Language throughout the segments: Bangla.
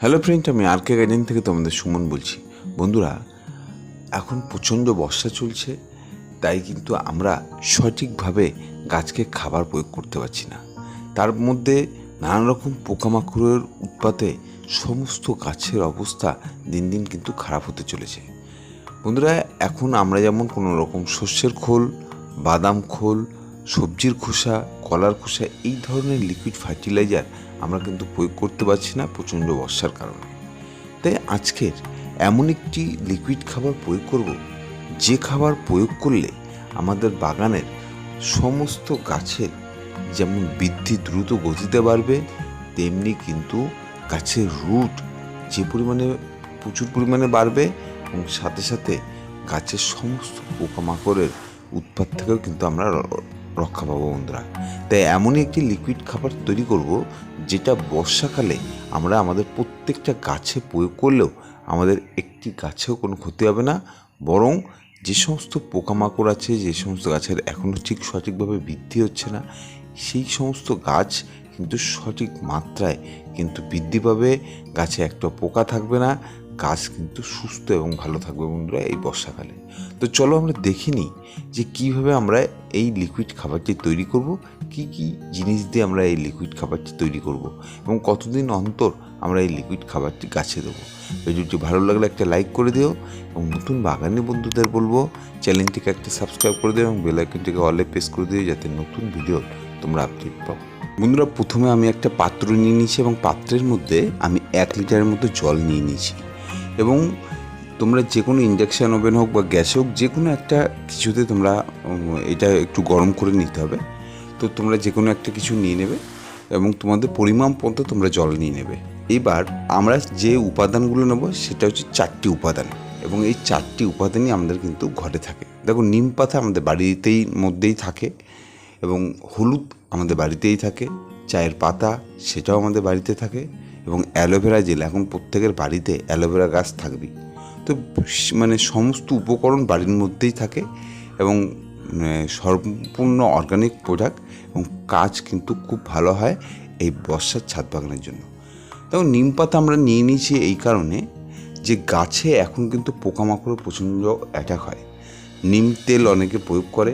হ্যালো ফ্রেন্ড আমি আর কে গার্ডেন থেকে তোমাদের সুমন বলছি। বন্ধুরা, এখন প্রচণ্ড বর্ষা চলছে, তাই কিন্তু আমরা সঠিকভাবে গাছকে খাবার প্রয়োগ করতে পারছি না। তার মধ্যে নানান রকম পোকামাকড়ের উৎপাতে সমস্ত গাছের অবস্থা দিন দিন কিন্তু খারাপ হতে চলেছে। বন্ধুরা, এখন আমরা যেমন কোনো রকম শস্যের খোল, বাদাম খোল, সবজির খোসা কলার খোসা, এই ধরনের লিকুইড ফার্টিলাইজার আমরা কিন্তু প্রয়োগ করতে পারছি না প্রচণ্ড বর্ষার কারণে। তাই আজকের এমন একটি লিকুইড খাবার প্রয়োগ করব, যে খাবার প্রয়োগ করলে আমাদের বাগানের সমস্ত গাছের যেমন বৃদ্ধি দ্রুত গতিতে বাড়বে, তেমনি কিন্তু গাছের রুট যে পরিমাণে, প্রচুর পরিমাণে বাড়বে এবং সাথে সাথে গাছের সমস্ত পোকামাকড়ের উৎপাত থেকেও কিন্তু আমরা রক্ষা পাবো বন্ধুরা। তাই এমনই একটি লিকুইড খাবার তৈরি করব, যেটা বর্ষাকালে আমরা আমাদের প্রত্যেকটা গাছে প্রয়োগ করলেও আমাদের একটি গাছেও কোনো ক্ষতি হবে না। বরং যে সমস্ত পোকামাকড় আছে, যে সমস্ত গাছের এখনও ঠিক সঠিকভাবে বৃদ্ধি হচ্ছে না, সেই সমস্ত গাছ কিন্তু সঠিক মাত্রায় কিন্তু বৃদ্ধি পাবে। গাছে একটা পোকা থাকবে না গাছ কিন্তু সুস্থ এবং ভালো থাকবে বন্ধুরা এই বর্ষাকালে। তো চলো আমরা দেখে নিই যে কীভাবে আমরা এই লিকুইড খাবারটি তৈরি করব, কি কি জিনিস দিয়ে আমরা এই লিকুইড খাবারটি তৈরি করব এবং কতদিন অন্তর আমরা এই লিকুইড খাবারটি গাছে দেবো। ভিডিওটি ভালো লাগলে একটা লাইক করে দিও এবং নতুন বাগানি বন্ধুদের বলব, চ্যানেলটিকে একটা সাবস্ক্রাইব করে দিও এবং বেল আইকনটিকে অলে প্রেস করে দিও যাতে নতুন ভিডিও তোমরা আপডেট পাও। বন্ধুরা, প্রথমে আমি একটা পাত্র নিয়ে নিয়েছি এবং পাত্রের মধ্যে আমি এক লিটারের মতো জল নিয়ে নিয়েছি। এবং তোমরা যে কোনো ইন্ডাকশান ওভেন হোক বা গ্যাস হোক, যে কোনো একটা কিছুতে তোমরা এটা একটু গরম করে নিতে হবে। তো তোমরা যে কোনো একটা কিছু নিয়ে নেবে এবং তোমাদের পরিমাণ মতো তোমরা জল নিয়ে নেবে। এবার আমরা যে উপাদানগুলো নেব, সেটা হচ্ছে চারটি উপাদান এবং এই চারটি উপাদানই আমাদের কিন্তু ঘরে থাকে। দেখো, নিম পাতা আমাদের বাড়িতেই মধ্যেই থাকে এবং হলুদ আমাদের বাড়িতেই থাকে, চায়ের পাতা সেটাও আমাদের বাড়িতে থাকে। এবং অ্যালোভেরা জেল, এখন প্রত্যেকের বাড়িতে অ্যালোভেরা গাছ থাকবেই। তো মানে সমস্ত উপকরণ বাড়ির মধ্যেই থাকে এবং সম্পূর্ণ অর্গানিক প্রোডাক্ট এবং কাজ কিন্তু খুব ভালো হয় এই বর্ষার ছাদ বাগানের জন্য। তো নিম পাতা আমরা নিয়ে নিয়েছি এই কারণে যে গাছে এখন কিন্তু পোকামাকড়ের প্রচণ্ড অ্যাটাক হয়। নিম তেল অনেকে প্রয়োগ করে,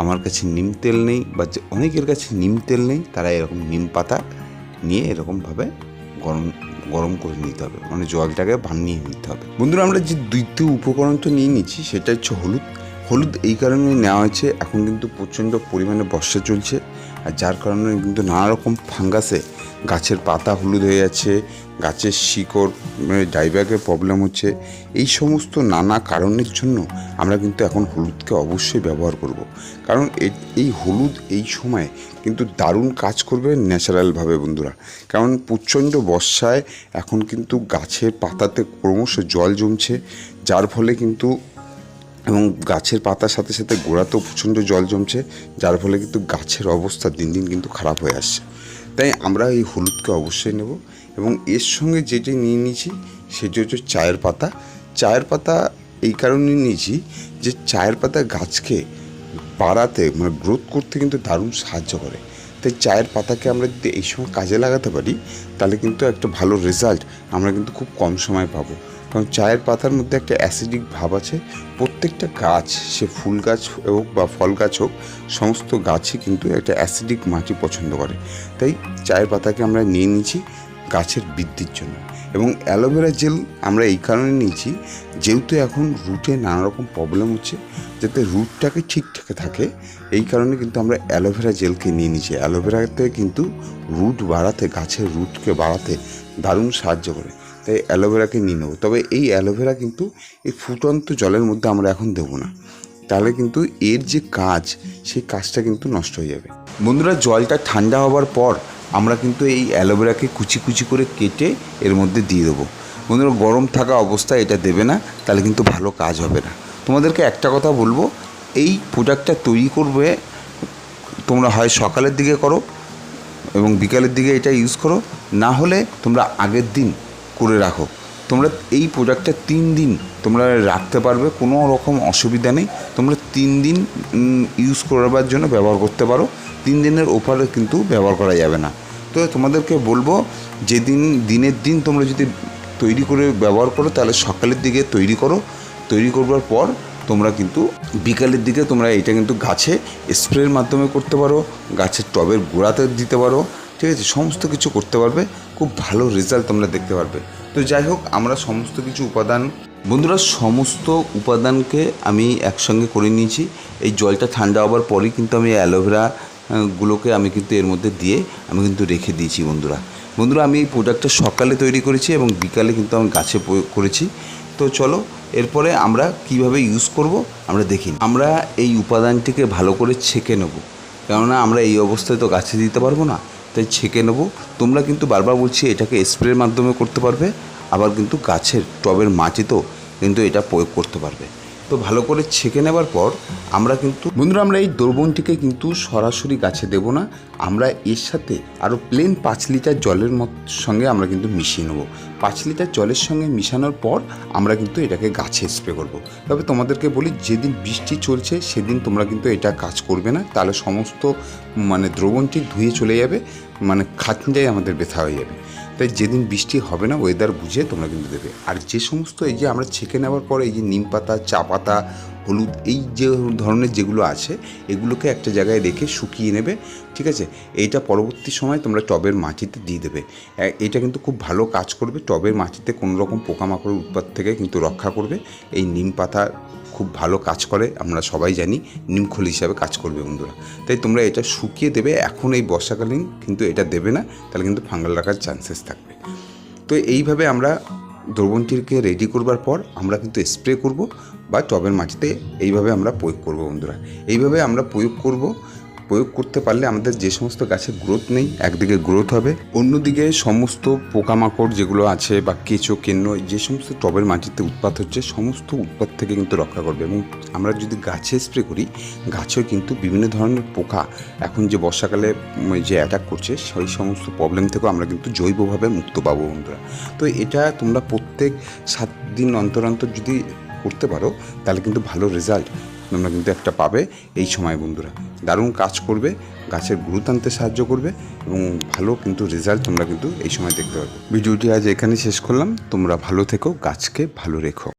আমার কাছে নিম তেল নেই বা অনেকের কাছে নিম তেল নেই, তারা এরকম নিম পাতা নিয়ে এরকমভাবে গরম গরম করে নিতে হবে। মানে জলটাকে বানিয়ে নিতে হবে। বন্ধুরা, আমরা যে দ্বিতীয় উপকরণটা নিয়ে নিচ্ছি, সেটা হচ্ছে হলুদ। হলুদ এই কারণে নেওয়া হয়েছে, এখন কিন্তু প্রচণ্ড পরিমাণে বর্ষা চলছে। আর যার কারণে কিন্তু নানা রকম ফাঙ্গাসে গাছের পাতা হলুদ হয়ে যাচ্ছে, গাছের শিকড় ডাইব্যাগের প্রবলেম হচ্ছে। এই সমস্ত নানা কারণের জন্য আমরা কিন্তু এখন হলুদকে অবশ্যই ব্যবহার করব। কারণ এই হলুদ এই সময় কিন্তু দারুণ কাজ করবে ন্যাচারালভাবে বন্ধুরা। কারণ প্রচণ্ড বর্ষায় এখন কিন্তু গাছের পাতাতে ক্রমশ জল জমছে, যার ফলে কিন্তু এবং গাছের পাতার সাথে সাথে গোড়াতেও প্রচণ্ড জল জমছে, যার ফলে কিন্তু গাছের অবস্থা দিন দিন কিন্তু খারাপ হয়ে আসছে। তাই আমরা এই হলুদকে অবশ্যই নেব এবং এর সঙ্গে যেটি নিয়ে নিয়েছি সেটি হচ্ছে চায়ের পাতা। চায়ের পাতা এই কারণে নিয়েছি যে চায়ের পাতা গাছকে বাড়াতে মানে গ্রোথ করতে কিন্তু দারুণ সাহায্য করে। তাই চায়ের পাতাকে আমরা যদি এই সময় কাজে লাগাতে পারি, তাহলে কিন্তু একটা ভালো রেজাল্ট আমরা কিন্তু খুব কম সময় পাবো। কারণ চায়ের পাতার মধ্যে একটা অ্যাসিডিক ভাব আছে। প্রত্যেকটা গাছ, সে ফুল গাছ হোক বা ফল গাছ হোক, সমস্ত গাছই কিন্তু একটা অ্যাসিডিক মাটি পছন্দ করে। তাই চায়ের পাতাকে আমরা নিয়ে নিয়েছি গাছের বৃদ্ধির জন্য। এবং অ্যালোভেরা জেল আমরা এই কারণে নিয়েছি, যেহেতু এখন রুটে নানা রকম প্রবলেম হচ্ছে, যাতে রুটটাকে ঠিকঠাক থাকে, এই কারণে কিন্তু আমরা অ্যালোভেরা জেলকে নিয়ে নিয়েছি। অ্যালোভেরাতে কিন্তু রুট বাড়াতে, গাছের রুটকে বাড়াতে দারুণ সাহায্য করে। তাই অ্যালোভেরাকে নিয়ে নেব। তবে এই অ্যালোভেরা কিন্তু এই ফুটন্ত জলের মধ্যে আমরা এখন দেবো না। তাহলে কিন্তু এর যে কাজ, সেই কাজটা কিন্তু নষ্ট হয়ে যাবে। বন্ধুরা, জলটা ঠান্ডা হওয়ার পর আমরা কিন্তু এই অ্যালোভেরাকে কুচি কুচি করে কেটে এর মধ্যে দিয়ে দেবো। বন্ধুরা, গরম থাকা অবস্থায় এটা দেবে না, তাহলে কিন্তু ভালো কাজ হবে না। তোমাদেরকে একটা কথা বলব, এই প্রোডাক্টটা তৈরি করবে, তোমরা হয় সকালের দিকে করো এবং বিকালের দিকে এটা ইউজ করো, না হলে তোমরা আগের দিন করে রাখো। তোমরা এই প্রোডাক্টটা তিন দিন তোমরা রাখতে পারবে, কোনো রকম অসুবিধা নেই। তোমরা তিন দিন ইউজ করবার জন্য ব্যবহার করতে পারো। তিন দিনের ওপারে কিন্তু ব্যবহার করা যাবে না। তো তোমাদেরকে বলব, যেদিন, দিনের দিন তোমরা যদি তৈরি করে ব্যবহার করো, তাহলে সকালের দিকে তৈরি করো। তৈরি করবার পর তোমরা কিন্তু বিকালের দিকে তোমরা এটা কিন্তু গাছে স্প্রের মাধ্যমে করতে পারো, গাছের টবের গোড়াতে দিতে পারো। ঠিক আছে? সমস্ত কিছু করতে পারবে। খুব ভালো রেজাল্ট তোমরা দেখতে পারবে। তো যাই হোক, আমরা সমস্ত কিছু উপাদান, বন্ধুরা সমস্ত উপাদানকে আমি একসঙ্গে করে নিয়েছি। এই জলটা ঠান্ডা হওয়ার পরেই কিন্তু আমি অ্যালোভেরা গুলোকে আমি কিন্তু এর মধ্যে দিয়ে আমি কিন্তু রেখে দিয়েছি, বন্ধুরা। বন্ধুরা, আমি এই প্রোডাক্টটা সকালে তৈরি করেছি এবং বিকালে কিন্তু আমি গাছে করেছি। তো চলো, এরপরে আমরা কীভাবে ইউজ করব আমরা দেখি। আমরা এই উপাদানটিকে ভালো করে ছেঁকে নেব। কেননা আমরা এই অবস্থায় তো গাছে দিতে পারব না। তাই ছেঁকে নেব। তোমরা কিন্তু বারবার বলছি, এটাকে স্প্রের মাধ্যমে করতে পারবে, আবার কিন্তু গাছের টবের মাটিতেও কিন্তু এটা প্রয়োগ করতে পারবে। তো ভালো করে ছেঁকে নেবার পর আমরা কিন্তু বন্ধুরা, আমরা এই দ্রবণটিকে কিন্তু সরাসরি গাছে দেব না। আমরা এর সাথে আরও প্লেন পাঁচ লিটার জলের সঙ্গে আমরা কিন্তু মিশিয়ে নেব। পাঁচ লিটার জলের সঙ্গে মিশানোর পর আমরা কিন্তু এটাকে গাছে স্প্রে করব। তবে তোমাদেরকে বলি, যেদিন বৃষ্টি চলছে, সেদিন তোমরা কিন্তু এটা কাজ করবে না। তাহলে সমস্ত মানে দ্রবণটি ধুয়ে চলে যাবে। মানে খাতটাই আমাদের ব্যথা হয়ে যাবে। তাই যেদিন বৃষ্টি হবে না ওয়েদার বুঝে তোমরা কিন্তু দেবে। আর যে সমস্ত এই যে আমরা ছেঁকে নেওয়ার পর এই যে নিম পাতা, চা পাতা, হলুদ, এই যে ধরনের যেগুলো আছে, এগুলোকে একটা জায়গায় রেখে শুকিয়ে নেবে, ঠিক আছে? এইটা পরবর্তী সময় তোমরা টবের মাটিতে দিয়ে দেবে। এটা কিন্তু খুব ভালো কাজ করবে। টবের মাটিতে কোনো রকম পোকামাকড়ের উৎপাত থেকে কিন্তু রক্ষা করবে। এই নিম পাতা খুব ভালো কাজ করে, আমরা সবাই জানি নিমখোল হিসাবে কাজ করবে বন্ধুরা। তাই তোমরা এটা শুকিয়ে দেবে, এখন এই বর্ষাকালীন কিন্তু এটা দেবে না, তাহলে কিন্তু ফাঙ্গাল রাখার চান্সেস থাকবে। তো এইভাবে আমরা দ্রবণটিকে রেডি করবার পর আমরা কিন্তু স্প্রে করব বা টবের মাটিতে এইভাবে আমরা প্রয়োগ করব বন্ধুরা। এইভাবে আমরা প্রয়োগ করব প্রয়োগ করতে পারলে আমাদের যে সমস্ত গাছের গ্রোথ নেই, একদিকে গ্রোথ হবে, অন্যদিকে সমস্ত পোকামাকড় যেগুলো আছে বা কেঁচো, কেন্ন যে সমস্ত টবের মাটিতে উৎপাত হচ্ছে, সমস্ত উৎপাত থেকে কিন্তু রক্ষা করবে এবং আমরা যদি গাছে স্প্রে করি, গাছেও কিন্তু বিভিন্ন ধরনের পোকা এখন যে বর্ষাকালে যে অ্যাটাক করছে, সেই সমস্ত প্রবলেম থেকেও আমরা কিন্তু জৈবভাবে মুক্ত পাবো বন্ধুরা। তো এটা তোমরা প্রত্যেক সাত দিন অন্তর অন্তর যদি করতে পারো, তাহলে কিন্তু ভালো রেজাল্ট তোমরা কিন্তু একটা পাবে এই সময় বন্ধুরা। দারুণ কাজ করবে, গাছের গ্রোথ আনতে সাহায্য করবে এবং ভালো কিন্তু রেজাল্ট তোমরা কিন্তু এই সময় দেখতে পাবে। ভিডিওটি আজ এখানে শেষ করলাম। তোমরা ভালো থেকো, গাছকে ভালো রেখো।